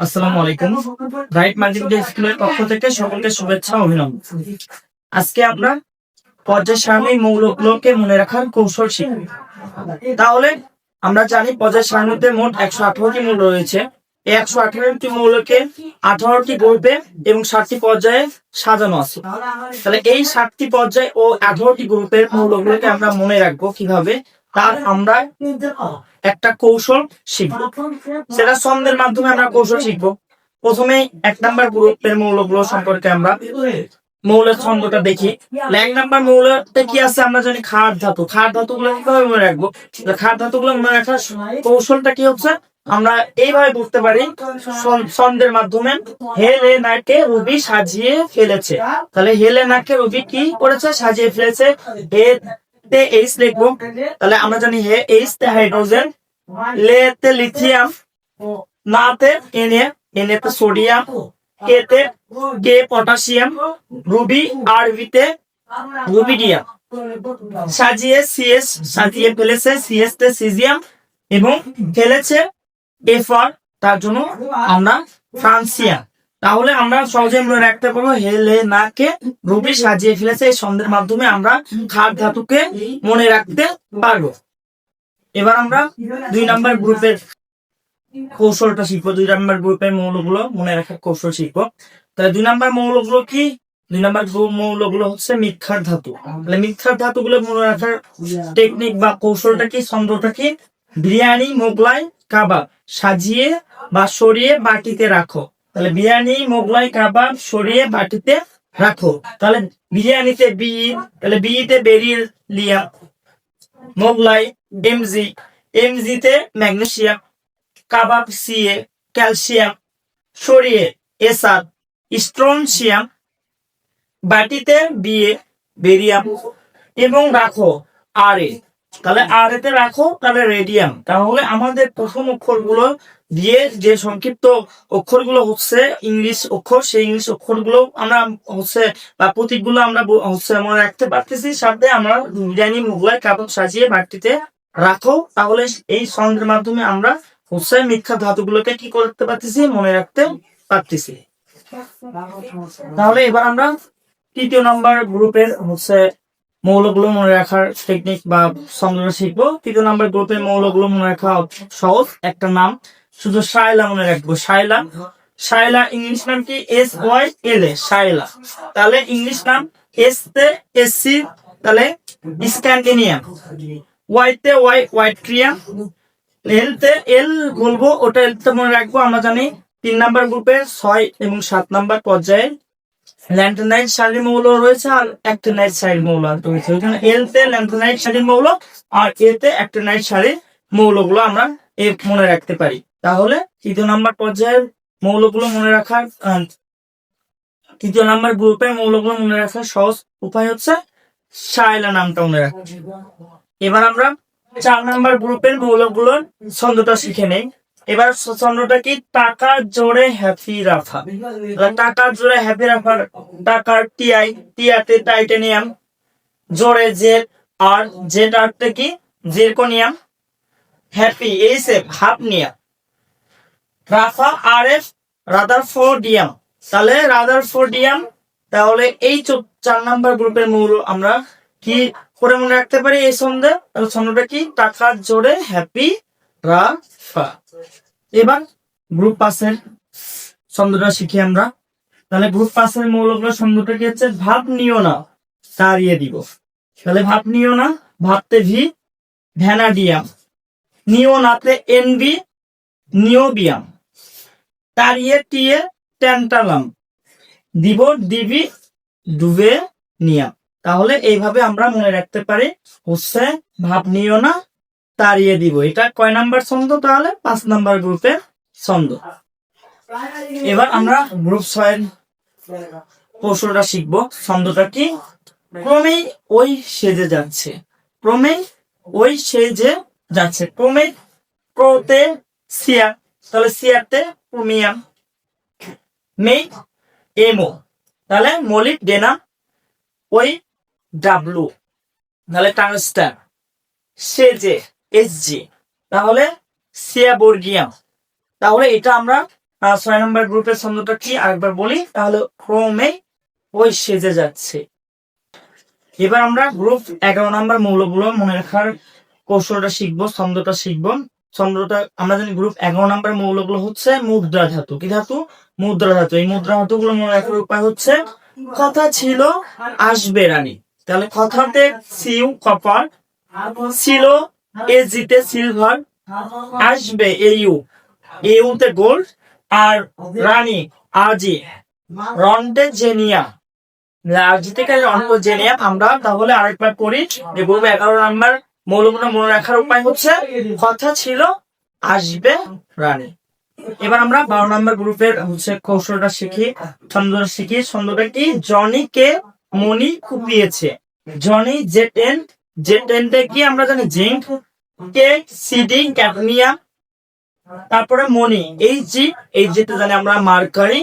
আসসালামু আলাইকুম। Right multimedia স্কুলের পক্ষ থেকে সকলকে শুভেচ্ছা অভিনন্দন। আজকে আমরা পর্যায় মৌলগুলোকে মনে রাখার কৌশল শিখব। তাহলে আমরা জানি পর্যায় মোট একশো আঠারোটি মৌল রয়েছে। এই একশো আঠারোটি মৌলকে আঠারোটি গ্রুপে এবং ষাটটি পর্যায়ে সাজানো আছে। তাহলে এই ষাটটি পর্যায় ও আঠারোটি গ্রুপের মৌলগুলোকে আমরা মনে রাখব কীভাবে? তার আমরা একটা কৌশল শিখব। সেটা ছন্দের মাধ্যমে আমরা কৌশল শিখব। প্রথমে এক নাম্বার গ্রুপের মৌলগুলো সম্পর্কে আমরা মৌলের ছন্দটা দেখি। এক নাম্বার মৌলতে কি আছে? আমরা জানি খাট ধাতু। খাট ধাতু গুলো কীভাবে মনে রাখব? খার খাট ধাতু গুলো মনে রাখার কৌশলটা কি হচ্ছে? আমরা এইভাবে বুঝতে পারি ছন্দের মাধ্যমে হেলে নাকে রুবি সাজিয়ে ফেলেছে। তাহলে হেলে নাকে রুবি কি করেছে? সাজিয়ে ফেলেছে। তে এইচ তাহলে আমরা জানি হে এইচ তে হাইড্রোজেন, লে তে লিথিয়াম নাতে এনে এনে তে সোডিয়াম কে তে কে রুবি আর তে সাজিয়ে সাজিয়ে ফেলেছে সিএস তে সিজিয়াম এবং ফেলেছে এফআর তার জন্য আমরা ফ্রান্সিয়াম তাহলে আমরা সহজে মনে রাখতে পারব হেলে নাকে রুবি সাজিয়ে ফেলেছে এই ছন্দের মাধ্যমে আমরা খাট ধাতুকে মনে রাখতে পারব। এবার আমরা দুই নাম্বার গ্রুপের কৌশলটা শিখব, দুই নাম্বার গ্রুপের মৌলগুলো মনে রাখার কৌশল শিখব। তাহলে দুই নাম্বার মৌলগুলো কি? দুই নাম্বার মৌলগুলো হচ্ছে মিথ্যার ধাতু। তাহলে মিথ্যার ধাতুগুলো মনে রাখার টেকনিক বা কৌশলটা কি? ছন্দটা কি? বিরিয়ানি, মোগলাই, কাবাব সাজিয়ে বা সরিয়ে বাটিতে রাখো। তাহলে বিরিয়ানি, মোগলাই, কাবাব, সরিয়ে বাটিতে রাখো। তাহলে বিরিয়ানিতে বি তাহলে বিতে বেরিয়ে লিয়া, Mughlai, MG, এমজিতে magnesium kebab, C A, calcium, সরিয়ে এসআর স্ট্রনসিয়াম বাটিতে বিয়ে বেরিয়াম এবং রাখো আর। এ তাহলে আর এতে রাখো, তাহলে রেডিয়াম। তাহলে আমাদের প্রথম অক্ষরগুলো দিয়ে যে সংক্ষিপ্ত অক্ষরগুলো হচ্ছে ইংলিশ অক্ষর, সেই ইংলিশ অক্ষরগুলো আমরা হচ্ছে বা প্রতীকগুলো আমরা হচ্ছে মনে রাখতে পারতেছি। সাথে আমরা বিরিয়ানি, মোগলাই, কাবাব সাজিয়ে বাটিতে রাখো। তাহলে এই ছন্দের মাধ্যমে আমরা হচ্ছে মিথ্যা ধাতুগুলোকে কি করতে পারতেছি? মনে রাখতে পারতেছি। তাহলে এবার আমরা তৃতীয় নাম্বার গ্রুপের হচ্ছে মৌলগুলো মনে রাখার টেকনিক বা সংগ্রহ শিখব। তৃতীয় নাম্বার গ্রুপের মৌলগুলো মনে রাখা সহজ। একটা নাম শুধু শায়লা মনে রাখব, শায়লা। শায়লা ইংলিশ নাম কি? S Y L A Shaila. তাহলে ইংলিশ নাম এস তে এস সি তাহলে স্ক্যান্ডিনিয়াম ওয়াই তে ওয়াই ওয়াইট্রিয়াম এল তে এল বলব, ওটা এল তে মনে রাখব, আমরা জানি তিন নাম্বার গ্রুপে ছয় এবং সাত নাম্বার পর্যায়ে। ল্যান্থনাইট সারি মৌল রয়েছে আর অ্যাক্টিনাইট সারি মৌল রয়েছে। ওইখানে এল তে ল্যান্থনাইট সারি মৌল আর এ তে অ্যাক্টিনাইট সারি মৌলগুলো আমরা এ মনে রাখতে পারি। তৃতীয় নাম্বার পর্যায়ের মৌলগুলো মনে রাখার তৃতীয় নাম্বার গ্রুপের মৌলগুলো মনে রাখার সহজ উপায় হচ্ছে শায়লা নামটা মনে রাখা। এবার আমরা চার নাম্বার গ্রুপের মৌলগুলোর ছন্দটা শিখে নেই। এবার ছন্দটা কি টাকা জোরে হ্যাপি রাফা? তাহলে টাকা জোরে হ্যাপি রাখার টাকার টিআই টিআতে টাইটেনিয়াম জোরে জেড আর জেড আরতে কি zirconium happy H F hafnium রাফা আর এফ রাদার রাদারফোর্ডিয়াম তাহলে রাদার রাদারফোর্ডিয়াম তাহলে এই চার নাম্বার গ্রুপের মৌল আমরা কি করে মনে রাখতে পারি এই ছন্দে? ছন্দটা কি? টাকার জোরে হ্যাপি রাফা এবার গ্রুপ পাসের ছন্দটা শিখি আমরা। তাহলে গ্রুপ পাসের মৌলগুলো ছন্দটা কি হচ্ছে? ভাব নিও না, তাড়িয়ে দিব। তাহলে ভাব নিও না, ভাবতে ভি ভ্যানাডিয়াম নিও নাতে এনবি নিওবিয়াম। তাড়িয়ে টিয়ে ট্যান্টালাম দিব, দিবি, ডুবে নিয়াম তাহলে এইভাবে আমরা মনে রাখতে পারি, হচ্ছে ভাব নিও না তাড়িয়ে দিব। এটা কয় নাম্বার ছন্দ তাহলে? পাঁচ নাম্বার গ্রুপের ছন্দ। এবার আমরা গ্রুপ ছয়ের কৌশলটা শিখব। ছন্দটা কি? ক্রমেই ওই সেজে যাচ্ছে। ক্রমেই ওই সেজে যাচ্ছে। ক্রমেই প্রতে সিয়া তাহলে সিয়াতে ক্রোমিয়াম মেই এমো তাহলে মলিক ডেনা ওই ডাব্লু তাহলে টাংস্টার, সেজে, এস জি। তাহলে সিয়াবর্গিয়াম। তাহলে এটা আমরা ছয় নম্বর গ্রুপের ছন্দটা কি আরেকবার বলি? তাহলে ক্রমে ওই সেজে যাচ্ছে। এবার আমরা গ্রুপ এগারো নম্বর মৌলগুলো মনে রাখার কৌশলটা শিখব, ছন্দটা শিখব। ছন্দটা আমরা জানি গ্রুপ এগারো নম্বর মৌলগুলো হচ্ছে মুদ্রা ধাতু। কি ধাতু? মুদ্রা ধাতু। এই মুদ্রা ধাতু গুলো মনে রাখার উপায় হচ্ছে কথা ছিল আসবে রানী। তাহলে কথাতে সিউ কপার ছিল এজিতে সিলভার, আসবে এইউ। ইউতে গোল্ড, আর রানী আজি রন্ডে জেনিয়া। রাজি থেকে রন্ড জেনিয়া, আমরা তাহলে আরেকবার করি যে গ্রুপ এগারো নাম্বার মৌলগুলো মনে রাখার উপায় হচ্ছে কথা ছিল, আসবে রানী। এবার আমরা বারো নম্বর গ্রুপের হচ্ছে কৌশলটা শিখি, ছন্দটা শিখি। ছন্দটা কি জনিকে মনি কুপিয়েছে। জনি জেট এন জেট এনটা কি আমরা জানি? জিঙ্ক, কে, সিডি ক্যাডমিয়াম তারপরে মনি। এই জি, এই যেটা জানি আমরা মার্কারি।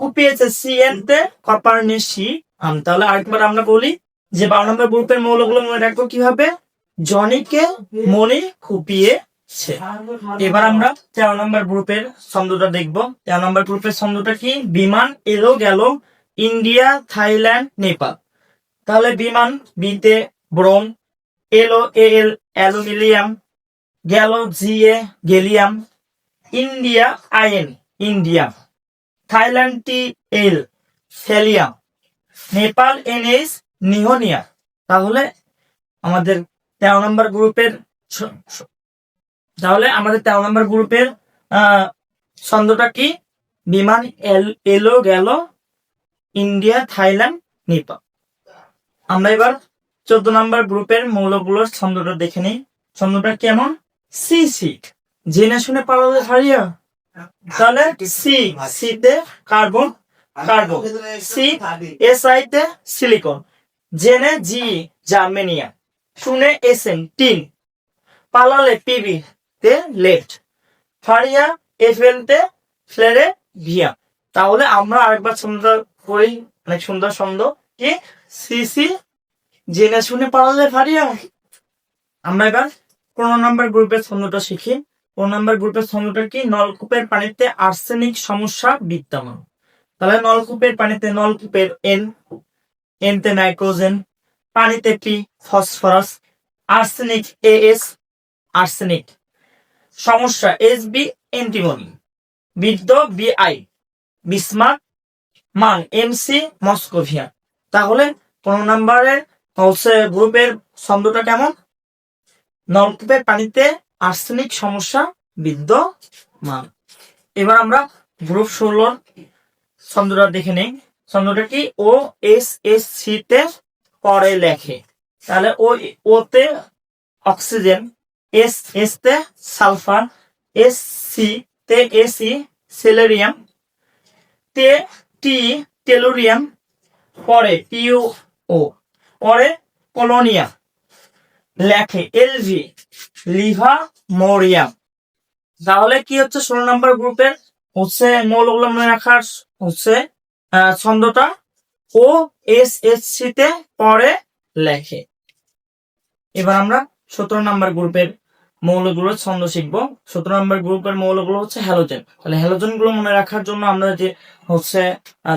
কুপিয়েছে সিএন তে কপার আম, তাহলে আরেকবার আমরা বলি যে বারো নম্বর গ্রুপের মৌলগুলো মনে রাখব কীভাবে? জনিকে মনে কুপিয়েছে। এবার আমরা তেরো নম্বর গ্রুপের ছন্দটা দেখব। তেরো নম্বর গ্রুপের ছন্দটা কি? বিমান এলো গেল ইন্ডিয়া, থাইল্যান্ড, নেপাল। তাহলে বিমান বিতে ব্রোম এলো এল, অ্যালুমিনিয়াম, গেল G A gallium, India, I N India Thailand T L ফেলিয়াম Nepal N S নিহনিয়া। তাহলে আমাদের তেরো নম্বর গ্রুপের তাহলে আমাদের তেরো নম্বর গ্রুপের ছন্দটা কি? বিমান এল গেল ইন্ডিয়া, থাইল্যান্ড, নেপাল। আমরা এবার চোদ্দ নম্বর গ্রুপের মৌলগুলোর ছন্দটা দেখে নিই। ছন্দটা কেমন? সি সি জেনে শুনে পালালে হারিয়া। তাহলে সি, সিতে carbon carbon. C, S I তে সিলিকন। জেনে জি, জার্মেনিয়া। শুনে এস এন টিন। পালালে পিবি তে লেট ফারিয়া এফ এল তে ফ্লেরে ভিয়া। তাহলে আমরা আরেকবার ছন্দ করি, অনেক সুন্দর ছন্দ। কি? সিসি জেনে শুনে পালালে ফারিয়া আমরা এবার পনেরো নম্বর গ্রুপের ছন্দটা শিখি। পনেরো নম্বর গ্রুপের ছন্দটা কি? নলকূপের পানিতে আর্সেনিক সমস্যা বিদ্যমান। তাহলে নলকূপের পানিতে নলকূপের এন এনতে নাইট্রোজেন পানিতে P phosphorus, arsenic, A S, arsenic. সমস্যা, এস বি এন্টিমনি বিদ্য বি আই বিসমার্ক মান এম সি, মস্কোভিয়া। তাহলে পনেরো নম্বরের হচ্ছে গ্রুপের ছন্দটা কেমন? নলকূপের পানিতে আর্সেনিক সমস্যা বিদ্যমান এবার আমরা গ্রুপ ষোলোর ছন্দটা দেখে নেই। ছন্দটা কি? ও, এস এস সি তে পরে লেখে। তাহলে ও, ওতে অক্সিজেন, এস এস তে সালফার এস সি তে এসি, সেলেরিয়াম, তে টি, টেলুরিয়াম, পরে পিউ ও, পরে কলোনিয়া লেখে এলভি লিভা মোরিয়াম তাহলে কি হচ্ছে? ষোলো নম্বর গ্রুপের হচ্ছে মৌলগুলো মনে রাখার হচ্ছে ছন্দটা ও এস এস সি তে পরে লেখে। এবার আমরা সতেরো নম্বর গ্রুপের মৌলগুলোর ছন্দ শিখব। সতেরো নম্বর গ্রুপের মৌলগুলো হচ্ছে হ্যালোজেন তাহলে হ্যালোজেনগুলো মনে রাখার জন্য আমরা যে হচ্ছে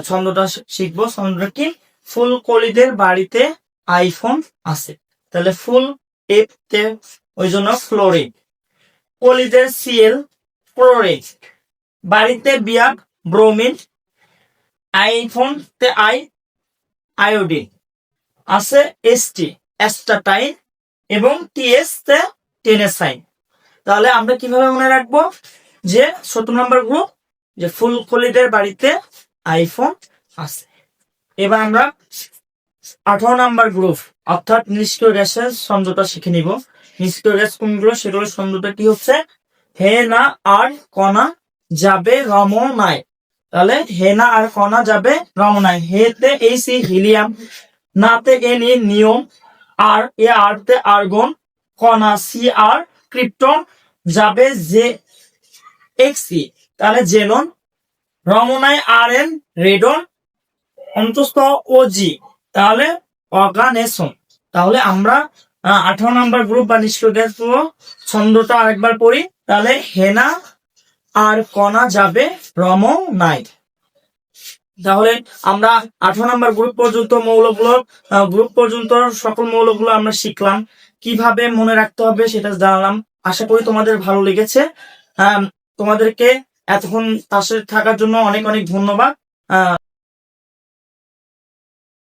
ছন্দটা শিখব, ছন্দটা কি? ফুল কলিদের বাড়িতে আইফোন আছে। তাহলে ফুল এফ তে ওই জন্য ফ্লোরিন কলিদের সিএল ক্লোরিন বাড়িতে বিয়াক ব্রোমিন আইফোন তে আই আয়োডিন। আছে এসটি অ্যাস্টাটাইন এবং টিএস টেনেসাইন তাহলে আমরা কীভাবে মনে রাখব? যে সতেরো নম্বর গ্রুপ যে ফুলকলিদের বাড়িতে আইফোন আছে। এবার আমরা আঠারো নাম্বার গ্রুপ অর্থাৎ নিষ্ক্রিয় গ্যাসের সংযটা শিখে নিব। নিষ্ক্রিয় গ্যাস কোনগুলো? সেগুলোর সংযটা কি হচ্ছে? হে না আর কণা যাবে রমনায় তাহলে হে না আর কণা যাবে রমনায়। হেতে এই সি হিলিয়াম, নাতে এন এ নিয়ম, আর এ আর তে আর্গন কণা সি আর ক্রিপ্টন যাবে যে এক্স তাহলে জেনন রমনায় আর এন রেডন, অন্তস্থ ও জি। তাহলে অর্গানেশন তাহলে আমরা আঠারো নাম্বার গ্রুপ বা নিষ্ক্রিয় ছন্দটা আরেকবার পড়ি। তাহলে হেনা আর কণা যাবে রম নাই তাহলে আমরা আঠারো নম্বর গ্রুপ পর্যন্ত মৌলগুলো গ্রুপ পর্যন্ত সকল মৌলগুলো আমরা শিখলাম। কীভাবে মনে রাখতে হবে সেটা জানালাম। আশা করি তোমাদের ভালো লেগেছে। তোমাদেরকে এতক্ষণ পাশে থাকার জন্য অনেক অনেক ধন্যবাদ।